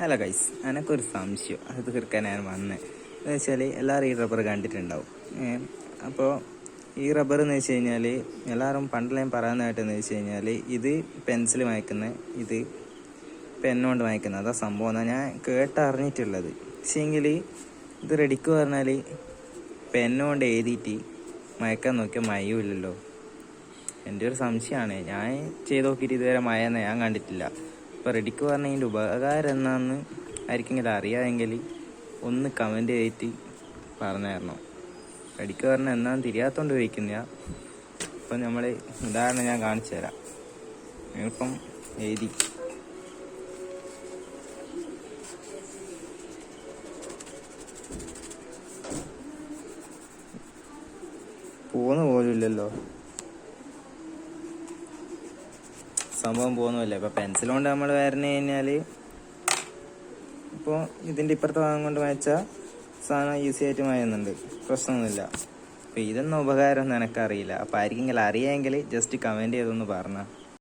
Hello guys എനിക്കൊരു സംശയം. അത് തീർക്കാൻ ഞാൻ വന്നത് എന്ന് വെച്ചാൽ എല്ലാവരും ഈ റബ്ബർ കണ്ടിട്ടുണ്ടാവും. അപ്പോൾ ഈ റബ്ബർ എന്ന് വെച്ച് കഴിഞ്ഞാൽ എല്ലാവരും പണ്ടെല്ലാം പറയുന്നതായിട്ടെന്ന് വെച്ച് കഴിഞ്ഞാൽ ഇത് പെൻസിൽ വായിക്കുന്ന ഇത് പെന്നുകൊണ്ട് മയക്കുന്ന. അതാ സംഭവം. എന്നാണ് ഞാൻ കേട്ടറിഞ്ഞിട്ടുള്ളത്. പക്ഷേങ്കിൽ ഇത് റെഡിക്ക് പറഞ്ഞാൽ പെന്നുകൊണ്ട് എഴുതിയിട്ട് മയക്കാൻ നോക്കിയാൽ മയമില്ലല്ലോ എന്റെ ഒരു സംശയമാണ് ഞാൻ ചെയ്ത് നോക്കിയിട്ട് ഇതുവരെ മഴയെന്ന് ഞാൻ കണ്ടിട്ടില്ല. ഇപ്പോൾ റെഡിക്ക് പറഞ്ഞതിന്റെ ഉപകാരം എന്നാന്ന് ആയിരിക്കെങ്കിലും അറിയാമെങ്കിൽ ഒന്ന് കമന്റ് ചെയ്തിട്ട് പറഞ്ഞു തരണം. റെഡിക്ക് പറഞ്ഞ എന്നാന്ന് തിരിയാത്തോണ്ട് ചോദിക്കുന്ന അപ്പം നമ്മൾ ഉദാഹരണം ഞാൻ കാണിച്ചു തരാം. എളുപ്പം എഴുതി. പോകുന്ന പോലും ഇല്ലല്ലോ. സംഭവം പോകുന്നില്ല ഇപ്പൊ പെൻസിൽ കൊണ്ട് നമ്മൾ വരഞ്ഞു കഴിഞ്ഞാൽ ഇപ്പോൾ ഇതിന്റെ ഇപ്പുറത്തെ ഭാഗം കൊണ്ട് വായിച്ചാൽ സാധനം ഈസി ആയിട്ട് മായുന്നുണ്ട്. പ്രശ്നമൊന്നുമില്ല. അപ്പൊ ഇതൊന്നും ഉപകാരം നിനക്കറിയില്ല എനിക്കറിയില്ല. അപ്പൊ ആർക്കെങ്കിലും അറിയാമെങ്കിൽ ജസ്റ്റ് കമന്റ് ചെയ്തൊന്ന് പറഞ്ഞ.